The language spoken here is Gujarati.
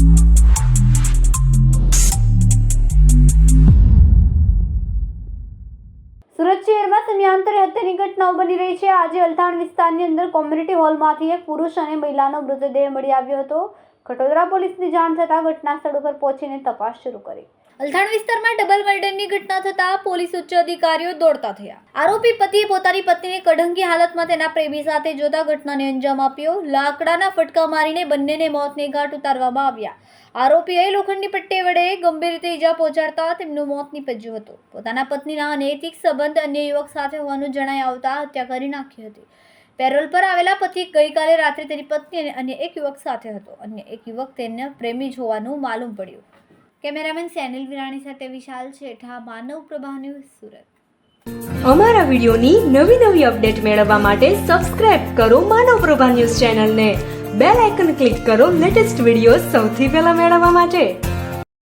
સુરત શહેરમાં સમયાંતરે હત્યાની ઘટનાઓ બની રહી છે. આજે અલથાણ વિસ્તારની અંદર કોમ્યુનિટી હોલમાંથી એક પુરુષ અને મહિલાનો મૃતદેહ મળી આવ્યો હતો. ખટોદરા પોલીસની જાણ થતાં ઘટના સ્થળ ઉપર પહોંચીને તપાસ શરૂ કરી. અલથાણ વિસ્તારમાં ડબલ મર્ડરની ઘટના થતાં પોલીસ ઉચ્ચ અધિકારીઓ દોડતા થયા. આરોપી પતિએ પોતાની પત્નીને કઢંગી હાલતમાં તેના પ્રેમી સાથે જોતા ઘટનાને અંજામ આપ્યો. લાકડાના ફટકા મારીને બંનેને મોતને ઘાટ ઉતારવામાં આવ્યા. આરોપીએ લોખંડની પટ્ટી વડે ગંભીર રીતે ઈજા પહોંચાડતા તેમનું મોત નીપજ્યું હતું. પોતાના પત્નીના અનૈતિક સંબંધ અન્ય યુવક સાથે હોવાનું જણાઈ આવતા હત્યા કરી નાખી હતી. પેરોલ પર આવેલા પતિ ગઈકાલે રાત્રે તેની પત્ની અને અન્ય એક યુવક સાથે હતો. અન્ય એક યુવક તેને પ્રેમી જ હોવાનું માલુમ પડ્યું. કેમેરામેન સેનિલ વિરાણી સાથે વિશાલ છેઠા માનવ પ્રભા ન્યૂઝ સુરત. અમારા વિડિયોની નવી નવી અપડેટ મેળવવા માટે સબસ્ક્રાઇબ કરો માનવ પ્રભા ન્યૂઝ ચેનલને. બેલ આઇકન ક્લિક કરો લેટેસ્ટ વીડિયો સૌથી પહેલા મેળવવા માટે.